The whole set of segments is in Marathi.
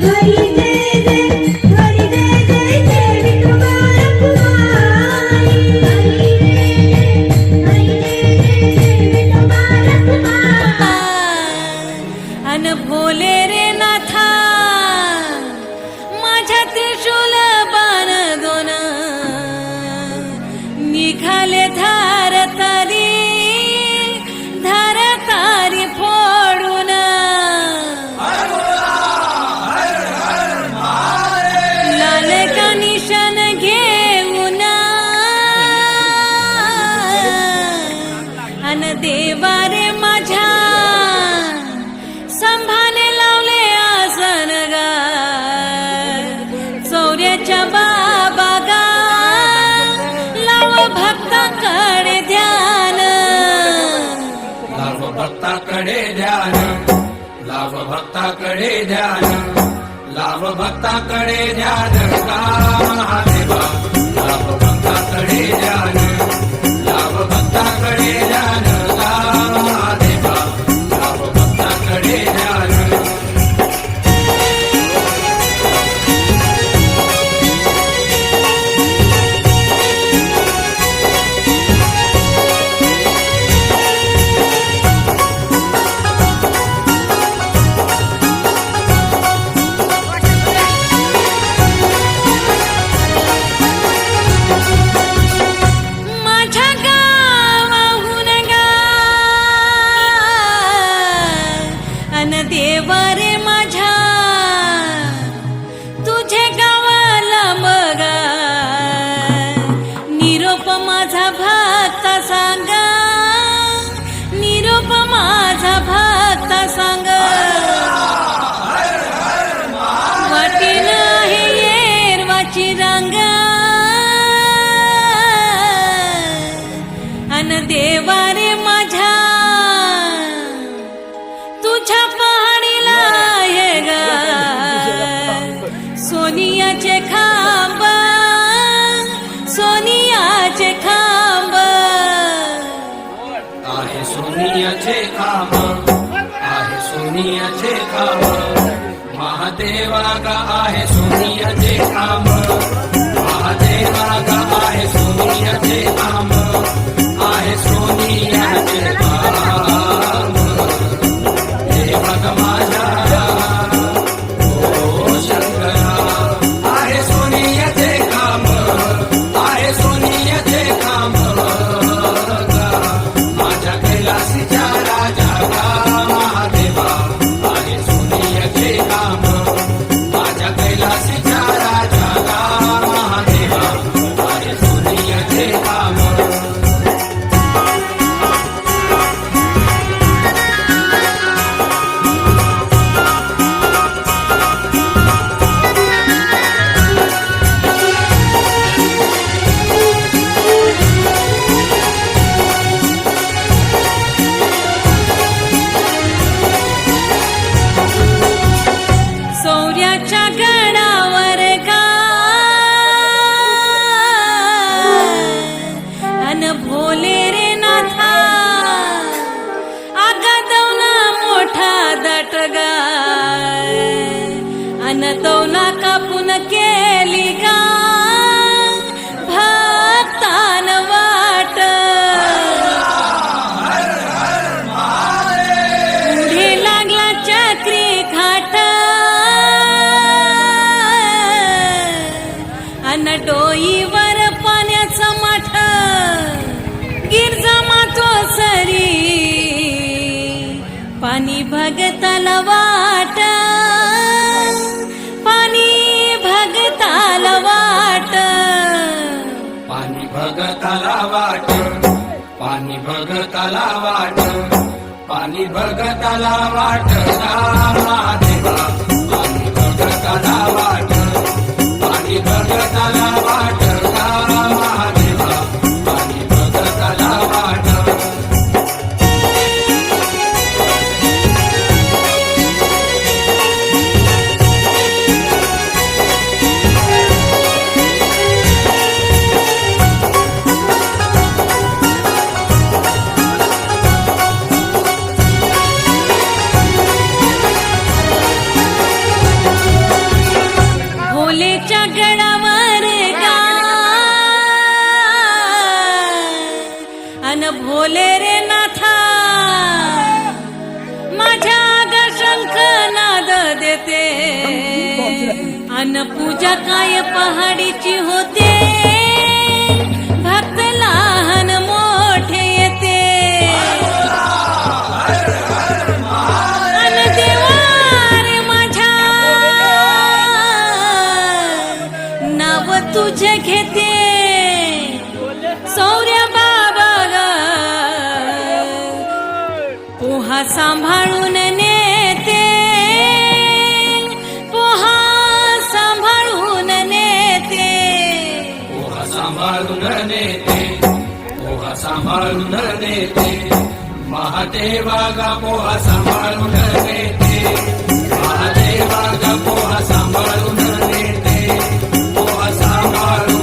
Hey! भक्ताकडे ध्यान. लाभ भक्ताकडे ध्यान. लाभ भक्ताकडे ध्यान. का ध्यान. लाभ भक्ताकडे ध्यान. मार्ग आहे सूर्याचे काम. महादेव मार्ग आहे सूर्याचे काम. ভোলে पाणी भगताला वाट पाणी भगताला वाट सांभाळून नेते महादेवा गा पोहा सांभाळून नेते महादेवा गा पोहा सांभाळून नेते पोहा सांभाळून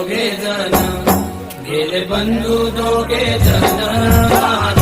दोघे जण. गेले बंधू दोघे जण.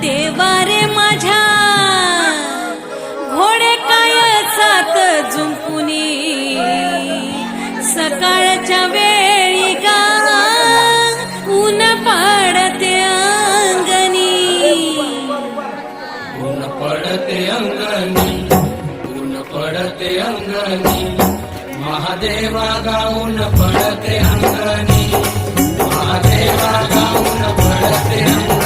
देवा रे माझ्या. घोडे काय सात झुंपुनी. सकाळच्या वेळी गा ऊन पडते अंगणी. ऊन पडते अंगणी ऊन पडते अंगणी. महादेवा गाऊन पडते अंगणी. महादेवा गाऊन पडते अंगणी.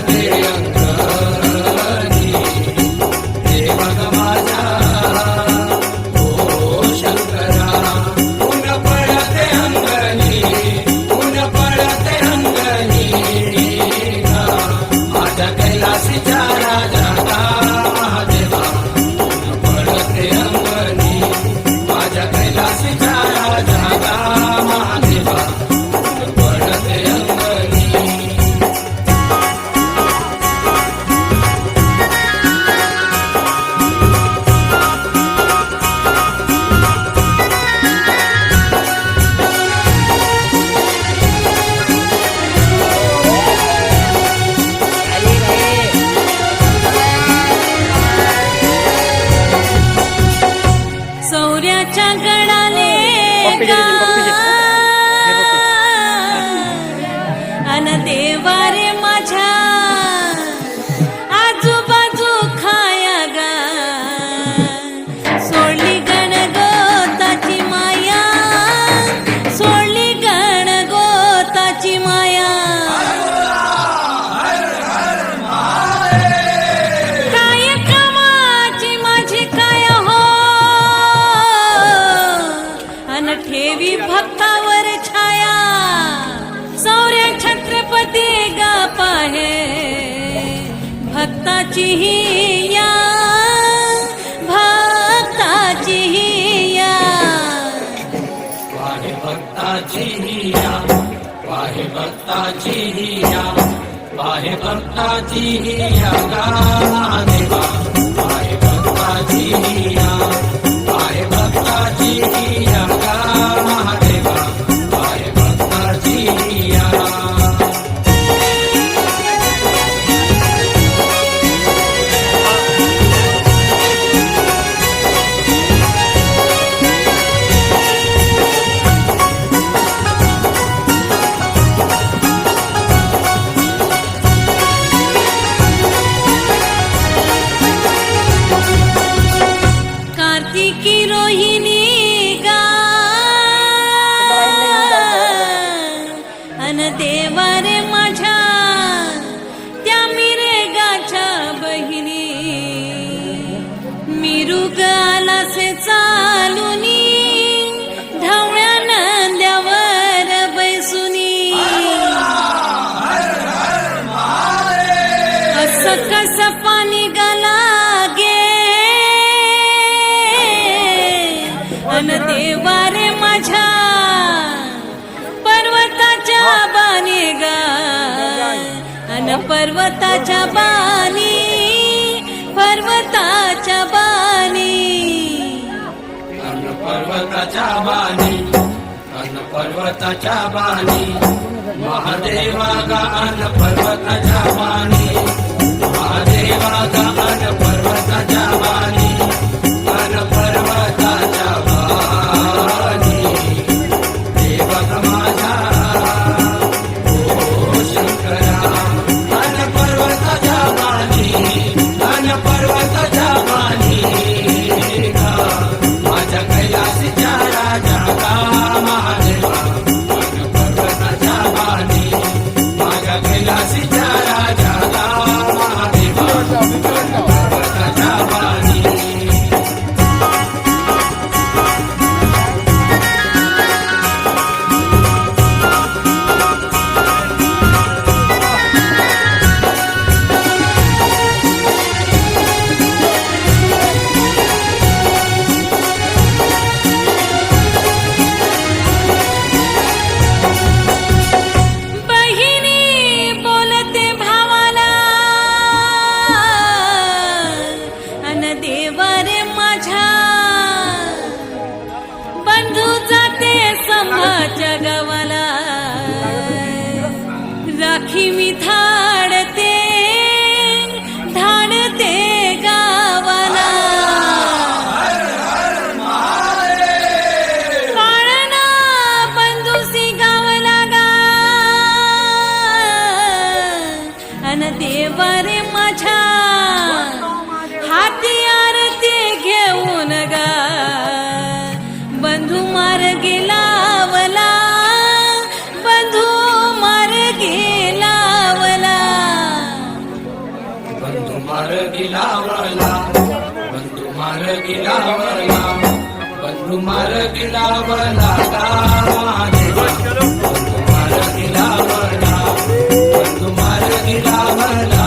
amarte. भक्ताची या भक्ताची या. वाहे भक्ताची या वाहे भक्ताची या वाहे भक्ताची या देवा वाहे भक्ताची या वाहे भक्ताची या बाणी अन्न पर्वताच्या बाणी महादेवा गा अन पर्वताच्या बाणी महादेवा गा अन पर्वताच्या बाणी बंधू मार्गे लावला बंधू मार्गे लावला बंधू मार्गे लावला बंधू मार्गे लावला बंधू मार्गे लावला बंधू मार्गे लावला बंधू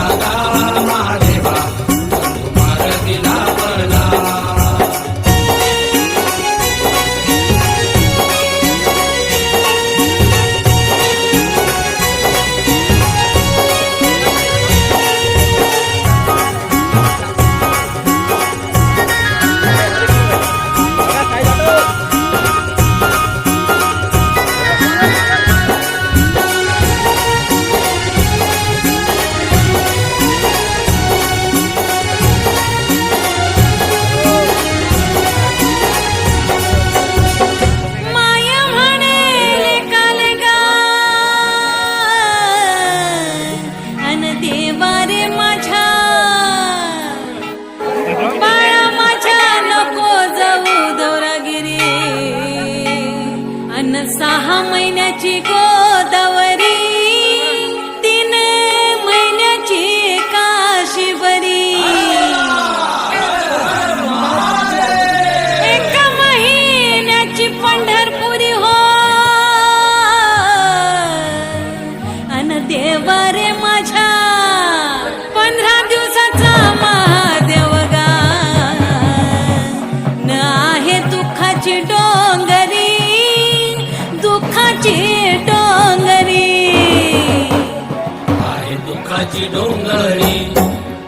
दुःखाची डोंगरी.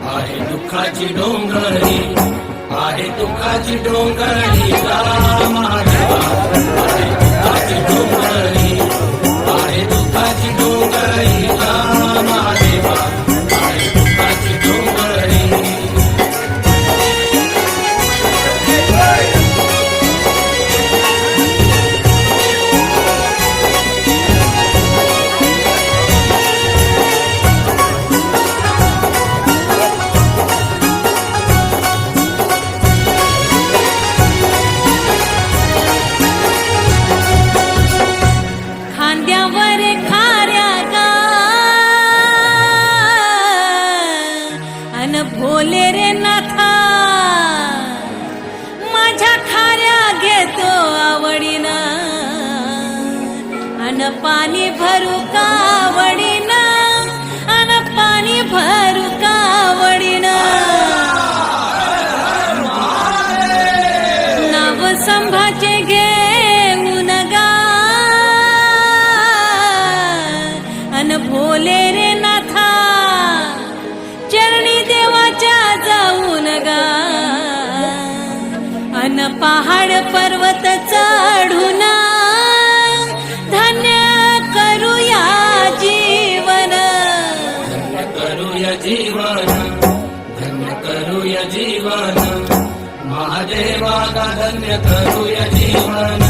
आहे दुःखाची डोंगरी. आहे दुःखाची डोंगरी. महादेवा. आहे दुःखाची डोंगरी. पाणी भरू का? सेवा धन्य करूया जीवन.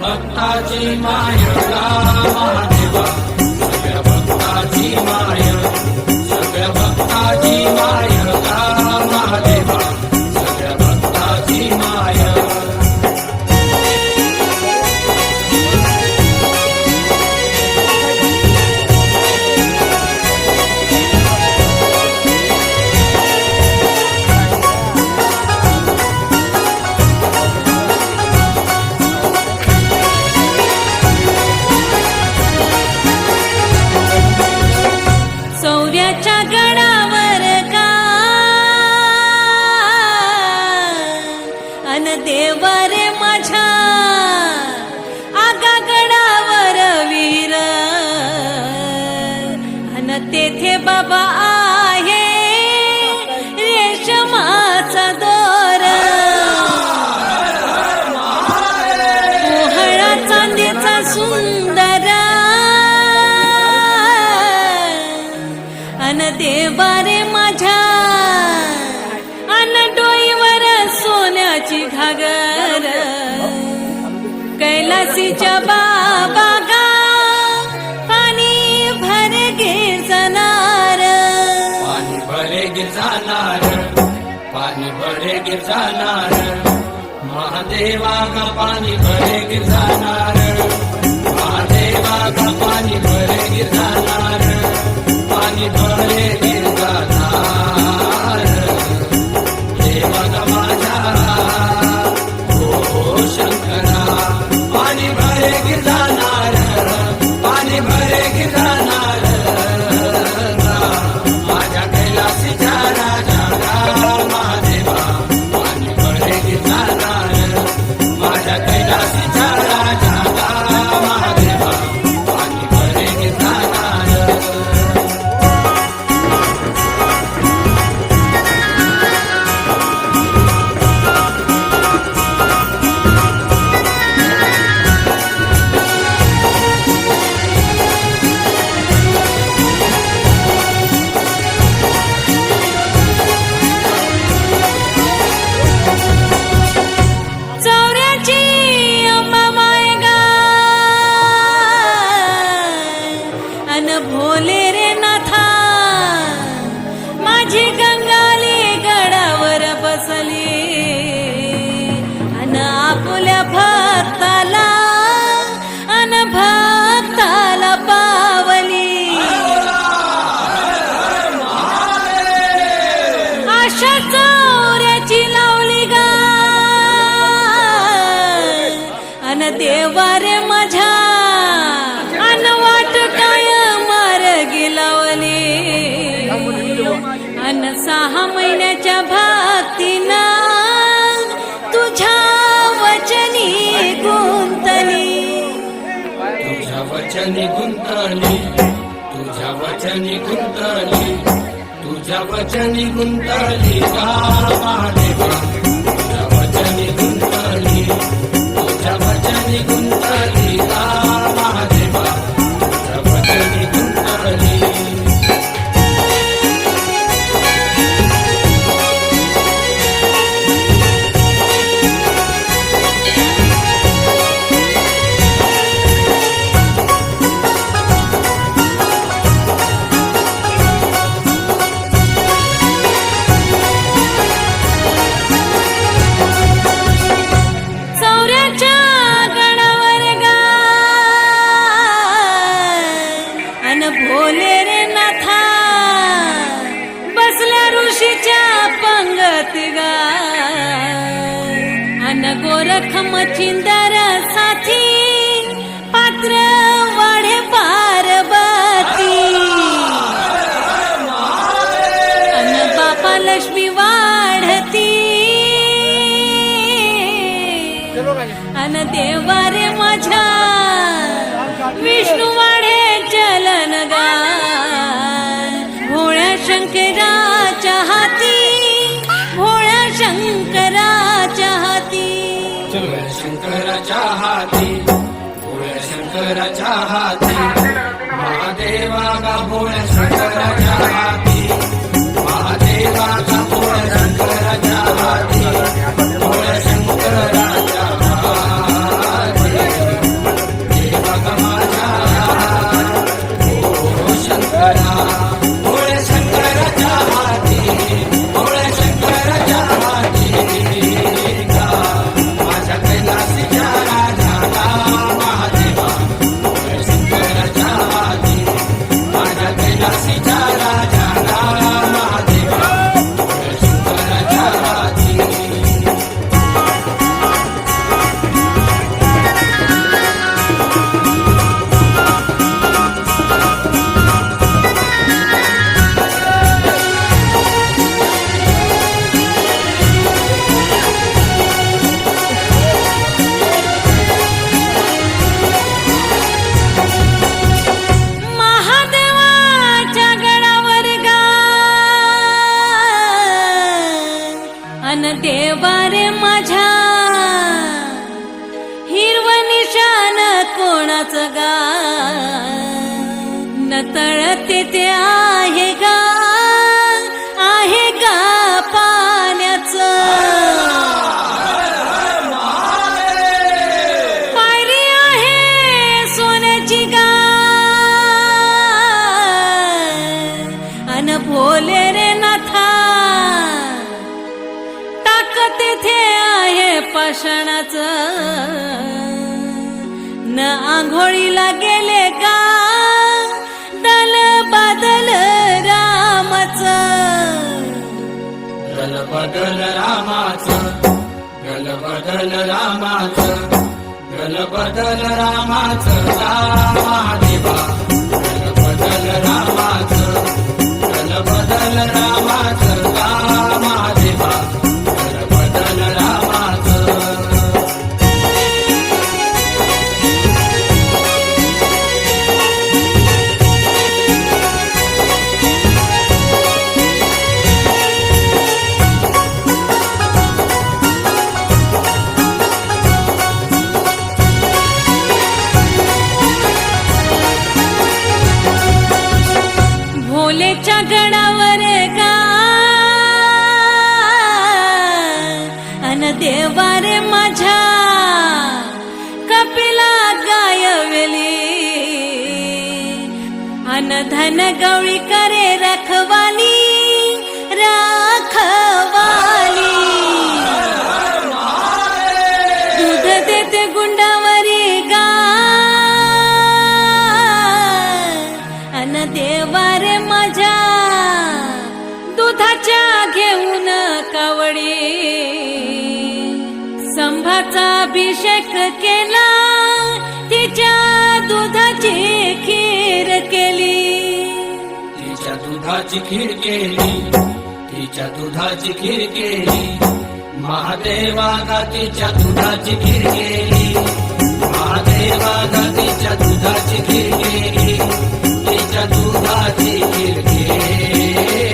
भक्ताची माया तुझ्या बाबा गा पाणी जाणार. पाणी भरे गिर जाणार पाणी भरे गिर जाणार. महादेवा गा पाणी भरे गिर जाणार. महादेवा गा पाणी भरे गिर जाणार. पाणी भरे गिर वचनी गुंतली महादेवा तुझ्या वचनी गुंतली तुझ्या वचनी गुंतली का वाढे चलनगार भोळ्या शंकराच्या हाती भोळ्या शंकराच्या हाती. भोळ्या हाती भोळ्या शंकराच्या हाती. महादेवा का भोळ्या दर्शनाच न आंघोळीला गेले का? दल बदल रामाच. दल बदल रामाच. दल बदल रामाच. दल बदल रामाच. रामादेवा. दल बदल रामाच. दल बदल रामाच. रामादेवा. अन गवळी करे रखवाली राखवाली। दूध देते गुंडावरी गा। अन देवारे माझ्या दुधाच्या घेऊन कावडी। संभाचा दुधाची खीर केली तिच्या दुधाची खीर केली महादेवा तिच्या दुधाची खीर केली. महादेवा तिच्या दुधाची खीर केली तिच्या दुधाची खीर केली.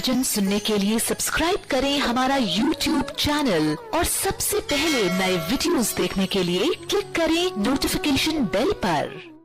भजन सुनने के लिए सब्सक्राइब करें हमारा यूट्यूब चैनल और सबसे पहले नए वीडियोस देखने के लिए क्लिक करें नोटिफिकेशन बेल पर।